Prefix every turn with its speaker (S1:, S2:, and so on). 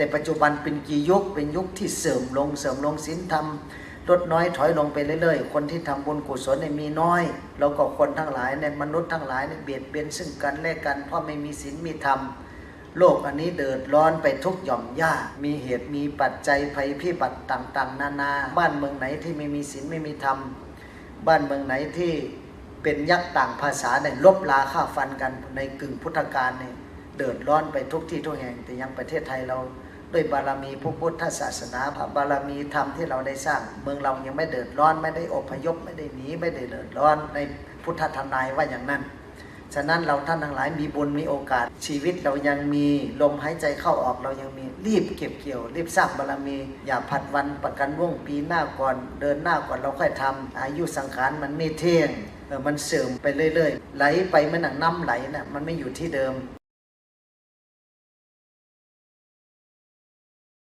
S1: แต่ปัจจุบันเป็นกี่ยุคเป็นยุคที่เสริมลงเสริมลงศีลธรรมลดน้อยถอยลงไปเรื่อยๆ คนที่ทำบุญกุศลเนี่ยมีน้อย แล้วก็คนทั้งหลายในยมนุษย์ทั้งหลายเนี่ยเบียดเบียนซึ่งกันและกัน เพราะไม่มีศีลมีธรรม โลกอันนี้เดือดร้อนไปทุกหย่อมย่า มีเหตุมีปัจจัยภัยพิบัติต่างๆ นานา บ้านเมืองไหนที่ไม่มีศีลไม่มีธรรม บ้านเมืองไหนที่เป็นยักษ์ต่างภาษาเนี่ยลบลาฆ่าฟันกันในกึ่งพุทธกาลเนี่ยเดือดร้อนไปทุกที่ทุกแห่ง แต่ยังประเทศไทยเรา ด้วยบารมีพระพุทธศาสนาพระบารมีธรรมที่เราได้สร้าง เมืองเรายังไม่เดือดร้อนไม่ได้อพยพไม่ได้หนีไม่ได้เดือดร้อนในพุทธทำนายว่าอย่างนั้นฉะนั้นเราท่านทั้งหลายมีบุญมีโอกาส ชีวิตเรายังมีลมหายใจเข้าออกเรายังมีรีบเก็บเกี่ยว รีบสร้างบารมี อย่าผัดวันประกันว่งปีหน้าก่อน เดินหน้าก่อนเราค่อยทำอายุสังขารมันไม่เที่ยงมันเสื่อมไปเรื่อยๆ ไหลไปเหมันหนังน้ำไหลนะ่ะมันไม่อยู่ที่เดิม